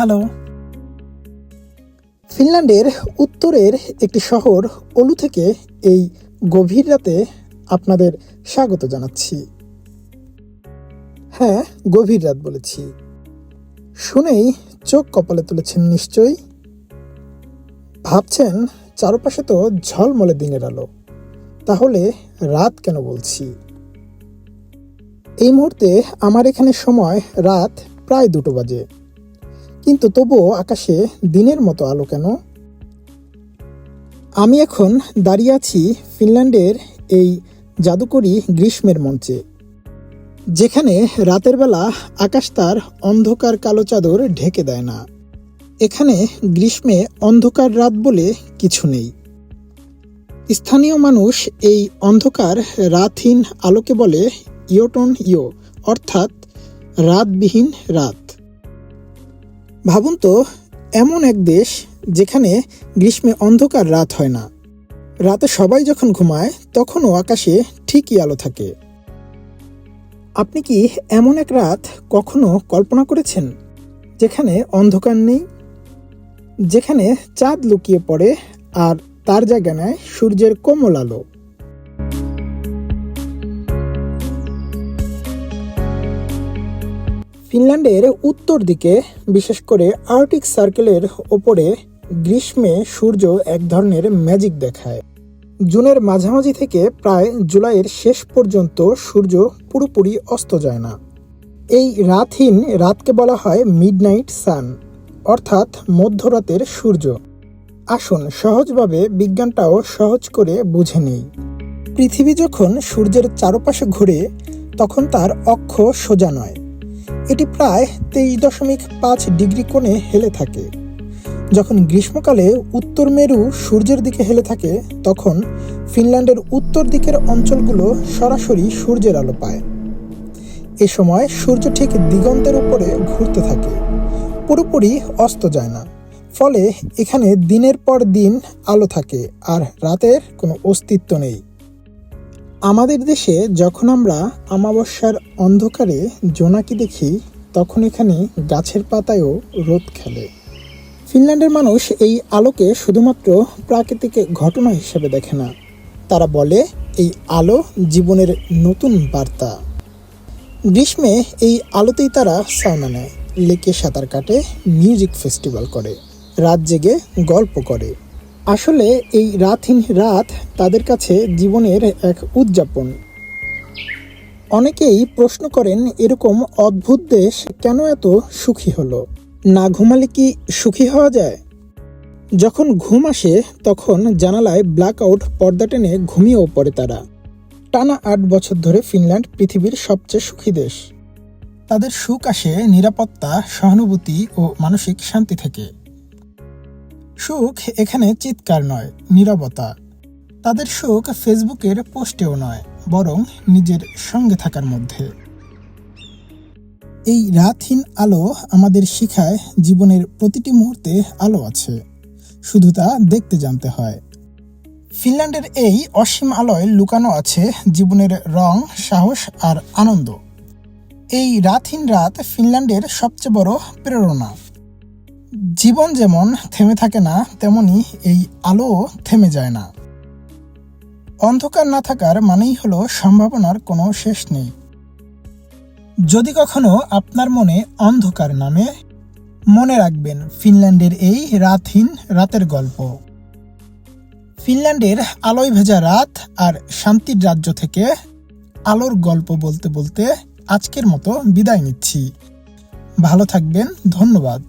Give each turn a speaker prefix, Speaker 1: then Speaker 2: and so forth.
Speaker 1: Hello ফিনল্যান্ডের উত্তরের একটি শহর ওলু থেকে এই গভীর রাতে আপনাদের স্বাগত জানাচ্ছি। হ্যাঁ গভীর রাত বলেছি। শুনেই চোখ কপালে তুলেছেন নিশ্চয়ই। ভাবছেন চারপাশে তো ঝলমলে দিনের আলো। তাহলে রাত কেন বলছি? এই মুহূর্তে আমার এখানে সময় রাত প্রায় দুটো বাজে। কিন্তু তবুও আকাশে দিনের মতো আলো কেন? আমি এখন দাঁড়িয়ে আছি ফিনল্যান্ডের এই জাদুকরী গ্রীষ্মের মঞ্চে, যেখানে রাতের বেলা আকাশ তার অন্ধকার কালো চাদর ঢেকে দেয় না। এখানে গ্রীষ্মে অন্ধকার রাত বলে কিছু নেই। স্থানীয় মানুষ এই অন্ধকার রাতহীন আলোকে বলে ইয়োটন ইয়ো, অর্থাৎ রাতবিহীন রাত। ভাবুন তো, এমন এক দেশ যেখানে গ্রীষ্মে অন্ধকার, রাত হয় না। রাতে সবাই যখন ঘুমায়, তখনও আকাশে ঠিকই আলো থাকে। আপনি কি এমন এক রাত কখনো কল্পনা করেছেন, যেখানে অন্ধকার নেই, যেখানে চাঁদ লুকিয়ে পড়ে আর তার জায়গা নেয় সূর্যের কোমল আলো? ফিনল্যান্ডের উত্তর দিকে, বিশেষ করে আর্কটিক সার্কেলের ওপরে গ্রীষ্মে সূর্য এক ধরনের ম্যাজিক দেখায়। জুনের মাঝামাঝি থেকে প্রায় জুলাইয়ের শেষ পর্যন্ত সূর্য পুরোপুরি অস্ত যায় না। এই রাতহীন রাতকে বলা হয় মিডনাইট সান, অর্থাৎ মধ্যরাতের সূর্য। আসুন সহজভাবে বিজ্ঞানটাও সহজ করে বুঝে নেই। পৃথিবী যখন সূর্যের চারপাশে ঘুরে, তখন তার অক্ষ সোজা নয়। এটি প্রায় তেইশ দশমিক পাঁচ ডিগ্রি কোণে হেলে থাকে। যখন গ্রীষ্মকালে উত্তর মেরু সূর্যের দিকে হেলে থাকে, তখন ফিনল্যান্ডের উত্তর দিকের অঞ্চলগুলো সরাসরি সূর্যের আলো পায়। এ সময় সূর্য ঠিক দিগন্তের উপরে ঘুরতে থাকে। পুরোপুরি অস্ত যায় না। ফলে এখানে দিনের পর দিন আলো থাকে, আর রাতের কোনো অস্তিত্ব নেই। আমাদের দেশে যখন আমরা অমাবস্যার অন্ধকারে জোনাকি দেখি, তখন এখানে গাছের পাতায়ও রোদ খেলে। ফিনল্যান্ডের মানুষ এই আলোকে শুধুমাত্র প্রাকৃতিক ঘটনা হিসেবে দেখে না। তারা বলে, এই আলো জীবনের নতুন বার্তা। গ্রীষ্মে এই আলোতেই তারা সাউনা নেয়, লেকে সাঁতার কাটে, মিউজিক ফেস্টিভ্যাল করে, রাত জেগে গল্প করে। আসলে এই রাতহীন রাত তাদের কাছে জীবনের এক উদযাপন। অনেকেই প্রশ্ন করেন, এরকম অদ্ভুত দেশ কেন এত সুখী হলো? না ঘুমালে কি সুখী হওয়া যায়? যখন ঘুম আসে, তখন জানালায় ব্ল্যাক আউট পর্দা টেনে ঘুমিয়েও পড়ে তারা। টানা আট বছর ধরে ফিনল্যান্ড পৃথিবীর সবচেয়ে সুখী দেশ। তাদের সুখ আসে নিরাপত্তা, সহানুভূতি ও মানসিক শান্তি থেকে। সুখ এখানে চিৎকার নয়, নীরবতা। তাদের সুখ ফেসবুকের পোস্টেও নয়, বরং নিজের সঙ্গে থাকার মধ্যে। এই রাতহীন আলো আমাদের শিখায় জীবনের প্রতিটি মুহূর্তে আলো আছে। শুধু তা দেখতে জানতে হয়। ফিনল্যান্ডের এই অসীম আলোয় লুকানো আছে জীবনের রং, সাহস আর আনন্দ। এই রাতহীন রাত ফিনল্যান্ডের সবচেয়ে বড় প্রেরণা। জীবন যেমন থেমে থাকে না, তেমনি এই আলো থেমে যায় না। অন্ধকার না থাকার মানেই হলো সম্ভাবনার কোনো শেষ নেই। যদি কখনো আপনার মনে অন্ধকার নামে, মনে রাখবেন ফিনল্যান্ডের এই রাতহীন রাতের গল্প। ফিনল্যান্ডের আলোয় ভেজা রাত আর শান্তির রাজ্য থেকে আলোর গল্প বলতে বলতে আজকের মতো বিদায় নিচ্ছি। ভালো থাকবেন, ধন্যবাদ।